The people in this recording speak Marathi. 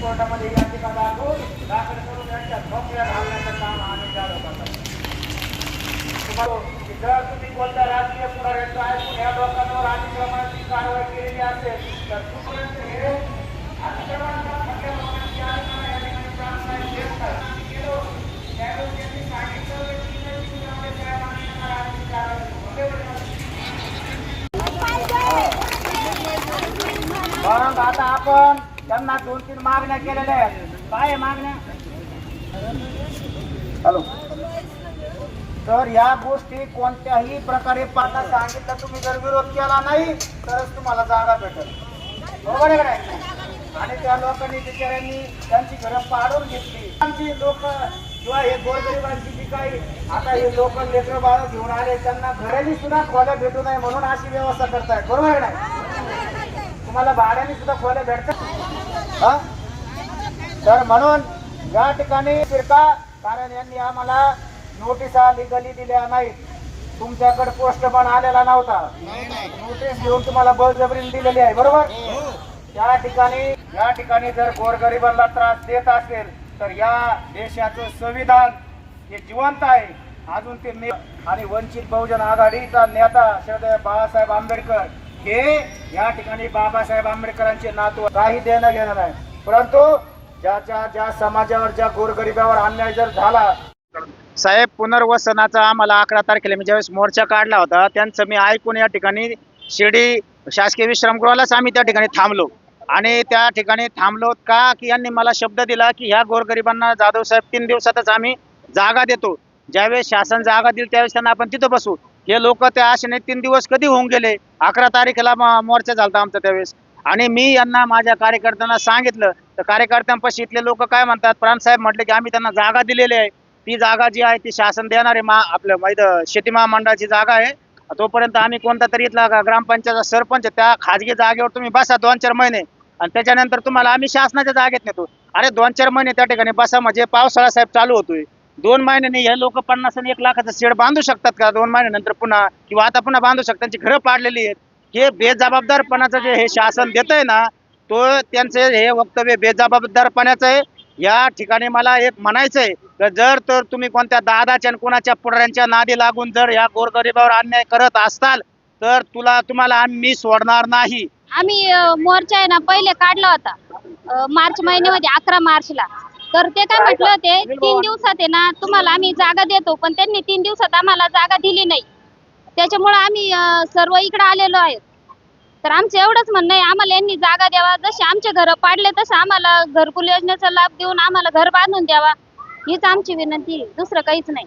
कोर्टामध्ये याचिका दाखवून दाखल करून यांच्या नोकऱ्या घालण्याचं काम आम्ही चालू करतो जर तुम्ही कोणत्या राजकीय पुढाऱ्यांचं ऐकून या लोकांवर अतिक्रमणाची कारवाई केलेली असेल तर तोपर्यंत हे अतिक्रमणाचा खटल्या लोकांची आत्मा या ठिकाणी प्राणवायू देत गेलो, त्यावेळेस त्यांनी सांगितलं की आम्ही कारवाई करू. आता आपण त्यांना दोन तीन मागण्या केलेल्या आहेत. काय मागण्या? हॅलो. तर या गोष्टी कोणत्याही प्रकारे पाहता सांगितलं तुम्ही जर विरोध केला नाही तरच तुम्हाला जागा भेटेल. बरोबर आहे आणि त्या लोकांनी बिचाऱ्यांनी त्यांची घरं पाडून घेतली. आमची लोक किंवा हे गोरगरिबांची जी काही आता हे लोक लेकर बाळ घेऊन आले त्यांना घरांनी सुद्धा खोल्या भेटू नये म्हणून अशी व्यवस्था करतायत. बरोबर आहे नाही? तुम्हाला भाड्याने सुद्धा खोल्या भेटतात. हा? तर म्हणून या ठिकाणी फिरका कारण यांनी आम्हाला नोटिसा लिगली दिल्या नाहीत. तुमच्याकडे पोस्ट पण आलेला नव्हता. नोटीस घेऊन तुम्हाला बळजबरीने दिलेली आहे बरोबर? त्या ठिकाणी या ठिकाणी जर गोरगरिबांना त्रास देत असेल तर या देशाचं संविधान हे जिवंत आहे. अजून ते आणि वंचित बहुजन आघाडीचा नेता श्रद्धेय बाळासाहेब आंबेडकर हे या ठिकाणी बाबासाहेब आंबेडकरांचे नातू काही देणं घेणं नाही परंतु ज्याच्या ज्या समाजावर ज्या गोरगरिबावर अन्याय जर झाला साहेब पुनर्वसनाचा आम्हाला अकरा तारखेला मी ज्यावेळेस मोर्चा काढला होता त्यांचं मी ऐकून या ठिकाणी शिर्डी शासकीय विश्रामगृहालाच आम्ही त्या ठिकाणी थांबलो. आणि त्या ठिकाणी थांबलो का? की यांनी मला शब्द दिला की ह्या गोरगरिबांना जाधव साहेब तीन दिवसातच आम्ही जागा देतो. ज्यावेळेस शासन जागा देईल त्यावेळेस त्यांना आपण तिथं बसू. हे लोक त्या आशेने तीन दिवस कधी होऊन गेले? अकरा तारखेला मोर्चा झाला आमचा त्यावेळेस. आणि मी यांना माझ्या कार्यकर्त्यांना सांगितलं. तर कार्यकर्त्यांपाशी इथले लोक काय म्हणतात? प्राणसाहेब म्हटले की आम्ही त्यांना जागा दिलेली आहे. ती जागा जी आहे ती शासन देणार आहे. मा आपलं माहीत शेती महामंडळाची जागा आहे. तोपर्यंत आम्ही कोणता तरी इथला ग्रामपंचायत सरपंच त्या खाजगी जागेवर तुम्ही बसा दोन चार महिने. आणि त्याच्यानंतर तुम्हाला आम्ही शासनाच्या जागेत नेतो. अरे दोन चार महिने त्या ठिकाणी बसा. म्हणजे पावसाळा साहेब चालू होतोय. दोन महिन्याने हे लोक पन्नास आणि एक लाखाचं शेड बांधू शकतात का? दोन महिन्यानंतर पुन्हा किंवा आता पुन्हा बांधू शकतात त्यांची घरं पाडलेली आहेत. हे बेजबाबदारपणाचं जे हे शासन देत आहे ना तो त्यांचे हे वक्तव्य बेजबाबदारपणाचं आहे. या ठिकाणी मला एक म्हणायचं आहे तर जर तर तुम्ही कोणत्या दादाच्या आणि कोणाच्या पुढाऱ्यांच्या नादी लागून जर या गोरगरिबावर अन्याय करत असताल तर तुला तुम्हाला आम्ही सोडणार नाही. आम्ही मोर्चा आहे ना पहिले काढला होता. अ, मार्च महिन्यामध्ये अकरा मार्चला. तर ते काय म्हटलं होते तीन दिवसात आहे ना तुम्हाला आम्ही जागा देतो पण त्यांनी तीन दिवसात आम्हाला जागा दिली नाही. त्याच्यामुळे आम्ही अ, सर्व इकडे आलेलो आहेत तर आमचं एवढंच म्हणणं आहे आम्हाला यांनी जागा द्यावा जसे आमचे घर पाडले तसं आम्हाला घरकुल योजनेचा लाभ देऊन आम्हाला घर बांधून द्यावा. हीच आमची विनंती आहे. दुसरं काहीच नाही.